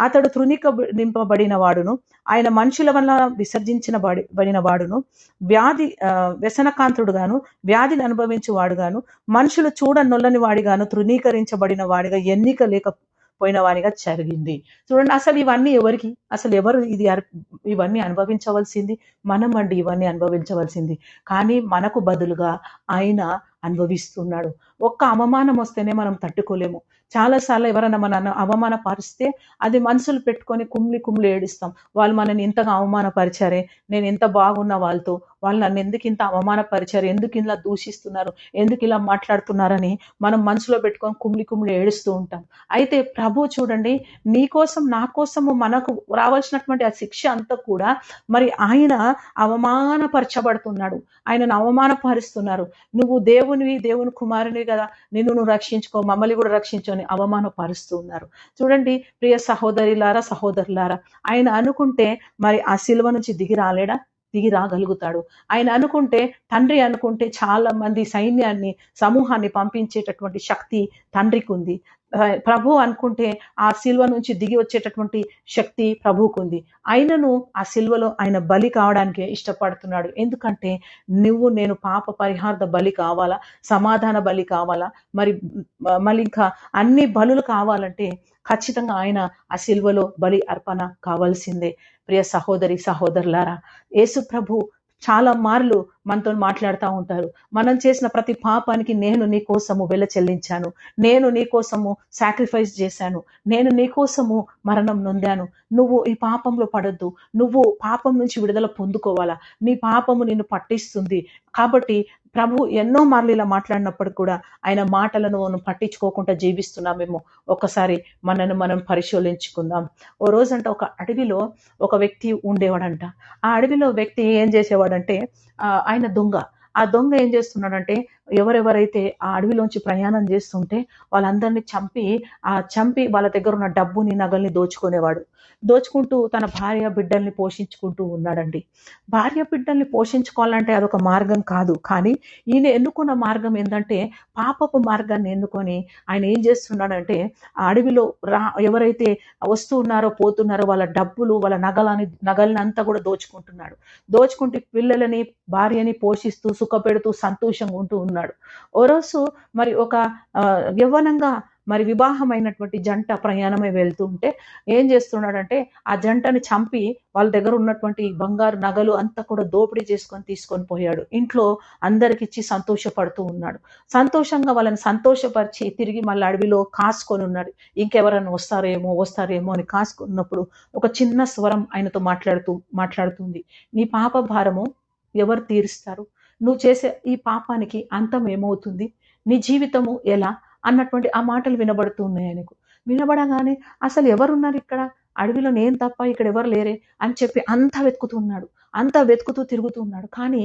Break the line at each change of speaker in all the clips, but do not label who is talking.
అతడు తృణీకరింపబడిన వాడును ఆయన మనుషుల వల్ల విసర్జించిన బడి బడిన వాడును వ్యాధి వ్యసనకాంతుడు వ్యసనకాంతుడుగాను వ్యాధిని అనుభవించు వాడుగాను మనుషులు చూడనొల్లని వాడిగాను తృణీకరించబడిన వాడిగా ఎన్నిక లేకపోయిన వాడిగా జరిగింది. చూడండి అసలు ఇవన్నీ ఎవరికి? అసలు ఎవరు ఇది ఇవన్నీ అనుభవించవలసింది? మనం అండి ఇవన్నీ అనుభవించవలసింది. కానీ మనకు బదులుగా ఆయన అనుభవిస్తున్నాడు. ఒక్క అవమానం వస్తేనే మనం తట్టుకోలేము. చాలాసార్లు ఎవరైనా మన అవమాన పరిస్తే అది మనసులు పెట్టుకొని కుమ్లి కుమ్లి ఏడుస్తాం. వాళ్ళు మనని ఇంతగా అవమానపరిచారే? నేను ఎంత బాగున్నా వాళ్ళతో? వాళ్ళు నన్ను ఎందుకు ఇంత అవమానపరిచారు? ఎందుకు ఇలా దూషిస్తున్నారు? ఎందుకు ఇలా మాట్లాడుతున్నారని మనం మనసులో పెట్టుకొని కుమ్లి కుమ్లి ఏడుస్తూ ఉంటాం. అయితే ప్రభు చూడండి నీ కోసం నా కోసము మనకు రావాల్సినటువంటి ఆ శిక్ష అంతా కూడా మరి ఆయన అవమానపరచబడుతున్నాడు. ఆయనను అవమానపరుస్తున్నారు. నువ్వు దేవునివి దేవుని కుమారునివి కదా. నిన్ను నువ్వు రక్షించుకో మమ్మల్ని కూడా రక్షించు అని అవమానపరుస్తూ ఉన్నారు. చూడండి ప్రియ సహోదరిలారా సహోదరులారా ఆయన అనుకుంటే మరి ఆ శిలువ నుంచి దిగి రాలేడా? దిగి రాగలుగుతాడు. ఆయన అనుకుంటే తండ్రి అనుకుంటే చాలా మంది సైన్యాన్ని సమూహాన్ని పంపించేటటువంటి శక్తి తండ్రికి ఉంది ప్రభు అనుకుంటే ఆ శిల్వ నుంచి దిగి వచ్చేటటువంటి శక్తి ప్రభువుకుంది. ఆయనను ఆ శిల్వలో ఆయన బలి కావడానికే ఇష్టపడుతున్నాడు. ఎందుకంటే నువ్వు నేను పాప పరిహార్థ బలి కావాలా? సమాధాన బలి కావాలా? మరి మళ్ళీ ఇంకా అన్ని బలులు కావాలంటే ఖచ్చితంగా ఆయన ఆ శిల్వలో బలి అర్పణ కావాల్సిందే. ప్రియ సహోదరి సహోదరులారా యేసు ప్రభు చాలా మార్లు మనతో మాట్లాడుతూ ఉంటారు. మనం చేసిన ప్రతి పాపానికి నేను నీ కోసము వెల చెల్లించాను. నేను నీ కోసము సాక్రిఫైస్ చేశాను. నేను నీ కోసము మరణం నొందాను. నువ్వు ఈ పాపంలో పడద్దు. నువ్వు పాపం నుంచి విడుదల పొందుకోవాలా? నీ పాపము నిన్ను పట్టిస్తుంది. కాబట్టి ప్రభు ఎన్నో మార్లు ఇలా మాట్లాడినప్పుడు కూడా ఆయన మాటలను మనం పట్టించుకోకుండా జీవిస్తున్నామేమో ఒకసారి మనను మనం పరిశీలించుకుందాం. ఓ రోజంట ఒక అడవిలో ఒక వ్యక్తి ఉండేవాడంట. ఆ అడవిలో వ్యక్తి ఏం చేసేవాడంటే ఆ, ఆయన దొంగ. ఆ దొంగ ఏం చేస్తున్నాడంటే ఎవరెవరైతే ఆ అడవిలోంచి ప్రయాణం చేస్తుంటే వాళ్ళందరినీ చంపి ఆ చంపి వాళ్ళ దగ్గర ఉన్న డబ్బుని నగల్ని దోచుకునేవాడు. దోచుకుంటూ తన భార్య బిడ్డల్ని పోషించుకుంటూ ఉన్నాడండి. భార్య బిడ్డల్ని పోషించుకోవాలంటే అదొక మార్గం కాదు. కానీ ఈయన ఎన్నుకున్న మార్గం ఏంటంటే పాపపు మార్గాన్ని ఎన్నుకొని ఆయన ఏం చేస్తున్నాడంటే ఆ అడవిలో రా ఎవరైతే వస్తూ ఉన్నారో పోతున్నారో వాళ్ళ డబ్బులు వాళ్ళ నగలని నగల్ని అంతా కూడా దోచుకుంటున్నాడు. దోచుకుంటూ పిల్లలని భార్యని పోషిస్తూ సుఖపెడుతూ సంతోషంగా ఉంటూ ఉన్నాడు. ఓ రోజు మరి ఒక యవ్వనంగా మరి వివాహమైనటువంటి జంట ప్రయాణమై వెళ్తూ ఉంటే ఏం చేస్తున్నాడంటే ఆ జంటని చంపి వాళ్ళ దగ్గర ఉన్నటువంటి బంగారు నగలు అంతా కూడా దోపిడీ చేసుకొని తీసుకొని పోయాడు. ఇంట్లో అందరికి ఇచ్చి సంతోషపడుతూ ఉన్నాడు. సంతోషంగా వాళ్ళని సంతోషపరిచి తిరిగి మళ్ళీ అడవిలో కాసుకొని ఉన్నాడు. ఇంకెవరైనా వస్తారేమో వస్తారేమో అని కాసుకున్నప్పుడు ఒక చిన్న స్వరం ఆయనతో మాట్లాడుతూ మాట్లాడుతుంది. నీ పాప భారము ఎవరు తీరుస్తారు? నువ్వు చేసే ఈ పాపానికి అంతం ఏమవుతుంది? నీ జీవితము ఎలా? అన్నటువంటి ఆ మాటలు వినబడుతూ ఉన్నాయి ఆయనకు. వినబడగానే అసలు ఎవరున్నారు ఇక్కడ? అడవిలో నేను తప్ప ఇక్కడ ఎవరు లేరే అని చెప్పి అంతా వెతుకుతున్నాడు అంతా వెతుకుతూ తిరుగుతూ ఉన్నాడు. కానీ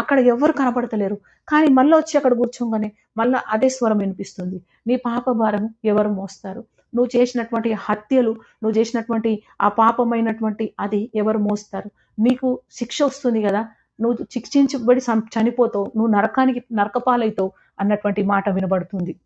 అక్కడ ఎవరు కనపడతలేరు. కానీ మళ్ళీ వచ్చి అక్కడ కూర్చోగానే మళ్ళీ అదే స్వరం వినిపిస్తుంది. నీ పాప భారం ఎవరు మోస్తారు? నువ్వు చేసినటువంటి హత్యలు నువ్వు చేసినటువంటి ఆ పాపమైనటువంటి అది ఎవరు మోస్తారు? నీకు శిక్ష వస్తుంది కదా? నువ్వు శిక్షించబడి చనిపోతావు నువ్వు నరకానికి నరకపాలైతావు అన్నటువంటి మాట వినబడుతుంది.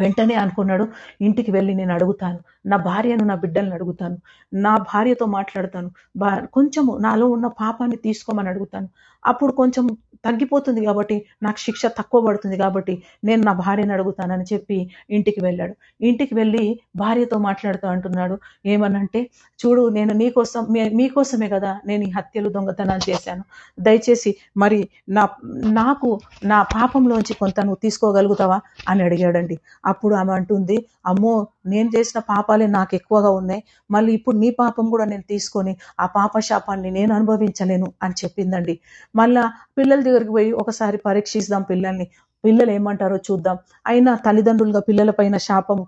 వెంటనే అనుకున్నాడు ఇంటికి వెళ్ళి నేను అడుగుతాను. నా భార్యను నా బిడ్డలను అడుగుతాను. నా భార్యతో మాట్లాడతాను. బా కొంచెము నాలో ఉన్న పాపాన్ని తీసుకోమని అడుగుతాను. అప్పుడు కొంచెం తగ్గిపోతుంది కాబట్టి నాకు శిక్ష తక్కువ పడుతుంది కాబట్టి నేను నా భార్యను అడుగుతానని చెప్పి ఇంటికి వెళ్ళాడు. ఇంటికి వెళ్ళి భార్యతో మాట్లాడుతూ అంటున్నాడు ఏమనంటే చూడు నేను నీకోసం మీ- మీకోసమే కదా నేను ఈ హత్యలు దొంగతనాలు చేశాను. దయచేసి మరి నా నాకు నా పాపంలోంచి కొంత నువ్వు తీసుకోగలుగుతావా? అని అడిగాడండి. అప్పుడు ఆమె అంటుంది అమ్మో నేను చేసిన పాపాలే నాకు ఎక్కువగా ఉన్నాయి. మళ్ళీ ఇప్పుడు నీ పాపం కూడా నేను తీసుకొని ఆ పాప శాపాన్ని నేను అనుభవించలేను అని చెప్పిందండి. మళ్ళా పిల్లల దగ్గరికి పోయి ఒకసారి పరీక్షిస్తాం పిల్లల్ని. పిల్లలు ఏమంటారో చూద్దాం. అయినా తల్లిదండ్రులుగా పిల్లల పైన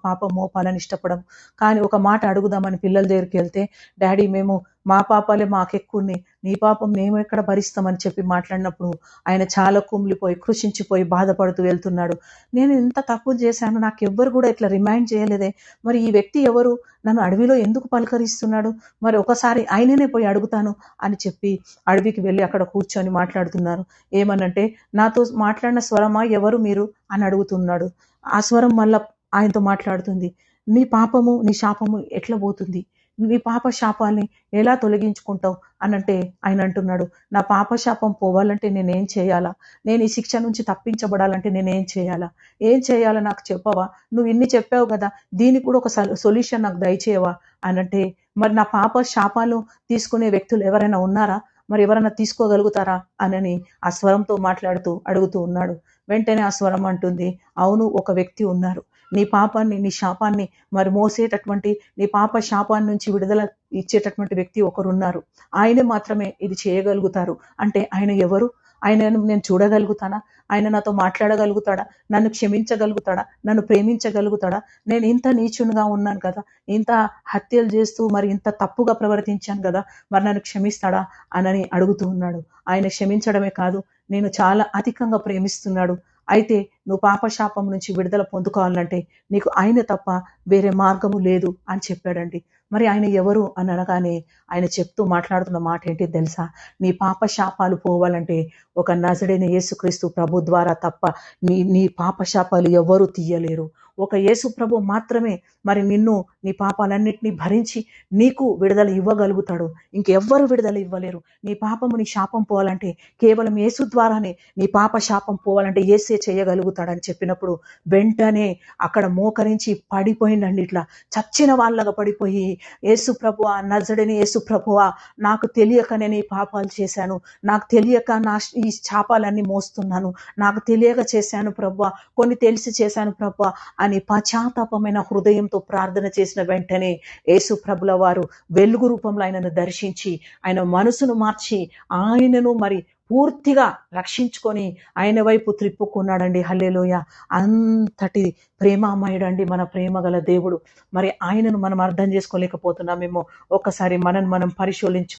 పాపం మోపాలని ఇష్టపడం కానీ ఒక మాట అడుగుదామని పిల్లల దగ్గరికి వెళ్తే డాడీ మేము మా పాపాలే మాకు నీ పాపం మేము ఎక్కడ భరిస్తామని చెప్పి మాట్లాడినప్పుడు ఆయన చాలా కుమిలిపోయి కృషించిపోయి బాధపడుతూ వెళ్తున్నాడు. నేను ఇంత తప్పు చేశాను నాకు ఎవ్వరు కూడా ఇట్లా రిమైండ్ చేయలేదే. మరి ఈ వ్యక్తి ఎవరు? నన్ను అడవిలో ఎందుకు పలకరిస్తున్నాడు? మరి ఒకసారి ఆయననే పోయి అడుగుతాను అని చెప్పి అడవికి వెళ్ళి అక్కడ కూర్చొని మాట్లాడుతున్నారు. ఏమనంటే నాతో మాట్లాడిన స్వరమా? ఎవరు మీరు? అని అడుగుతున్నాడు. ఆ స్వరం మళ్ళా ఆయనతో మాట్లాడుతుంది. నీ పాపము నీ శాపము ఎట్లా పోతుంది? నీ పాప శాపాన్ని ఎలా తొలగించుకుంటావు? అనంటే ఆయన అంటున్నాడు నా పాప శాపం పోవాలంటే నేనేం చేయాలా? నేను ఈ శిక్ష నుంచి తప్పించబడాలంటే నేనేం చేయాలా? ఏం చేయాలా నాకు చెప్పవా? నువ్వు ఇన్ని చెప్పావు కదా దీనికి కూడా ఒక సొల్యూషన్ నాకు దయచేయవా? అనంటే మరి నా పాప శాపాలు తీసుకునే వ్యక్తులు ఎవరైనా ఉన్నారా? మరి ఎవరైనా తీసుకోగలుగుతారా? అనని ఆ స్వరంతో మాట్లాడుతూ అడుగుతూ ఉన్నాడు. వెంటనే ఆ స్వరం అంటుంది అవును ఒక వ్యక్తి ఉన్నారు. నీ పాపాన్ని నీ శాపాన్ని మరి మోసేటటువంటి నీ పాప శాపాన్ని నుంచి విడుదల ఇచ్చేటటువంటి వ్యక్తి ఒకరున్నారు. ఆయనే మాత్రమే ఇది చేయగలుగుతారు. అంటే ఆయన ఎవరు? ఆయనను నేను చూడగలుగుతానా? ఆయన నాతో మాట్లాడగలుగుతాడా? నన్ను క్షమించగలుగుతాడా? నన్ను ప్రేమించగలుగుతాడా? నేను ఇంత నీచునిగా ఉన్నాను కదా? ఇంత హత్యలు చేస్తూ మరి ఇంత తప్పుగా ప్రవర్తించాను కదా? మరి నన్ను క్షమిస్తాడా? అనని అడుగుతూ ఉన్నాడు. ఆయన క్షమించడమే కాదు నేను చాలా అధికంగా ప్రేమిస్తున్నాడు. అయితే నువ్వు పాపశాపం నుంచి విడుదల పొందుకోవాలంటే నీకు ఆయన తప్ప వేరే మార్గము లేదు అని చెప్పాడండి. మరి ఆయన ఎవరు అని అనగానే ఆయన చెప్తూ మాట్లాడుతున్న మాట ఏంటి తెలుసా? నీ పాప శాపాలు పోవాలంటే ఒక నజడైన యేసుక్రీస్తు ప్రభు ద్వారా తప్ప నీ నీ పాప శాపాలు ఎవరు తీయలేరు. ఒక యేసు ప్రభు మాత్రమే మరి నిన్ను నీ పాపాలన్నింటినీ భరించి నీకు విడుదల ఇవ్వగలుగుతాడు. ఇంకెవ్వరు విడుదల ఇవ్వలేరు. నీ పాపము నీ శాపం పోవాలంటే కేవలం యేసు ద్వారానే నీ పాప శాపం పోవాలంటే ఏసే చేయగలుగుతాడని చెప్పినప్పుడు వెంటనే అక్కడ మోకరించి పడిపోయిందండి ఇట్లా. చచ్చిన వాళ్ళగా పడిపోయి యేసు ప్రభు నజడని యేసు ప్రభువా నాకు తెలియకనే నీ పాపాలు చేశాను. నాకు తెలియక నా ఈ శాపాలన్నీ మోస్తున్నాను. నాకు తెలియక చేశాను ప్రభు కొన్ని తెలిసి చేశాను ప్రభు అని పశ్చాత్తాపమైన హృదయంతో ప్రార్థన చేసిన వెంటనే యేసు ప్రభుల వారు వెలుగు రూపంలో ఆయనను దర్శించి ఆయన మనసును మార్చి ఆయనను మరి పూర్తిగా రక్షించుకొని ఆయన వైపు త్రిప్పుకున్నాడండి. హల్లెలోయ. అంతటి ప్రేమామయుడండి మన ప్రేమ గల దేవుడు. మరి ఆయనను మనం అర్థం చేసుకోలేకపోతున్నామేమో. ఒక్కసారి మనను మనం పరిశీలించు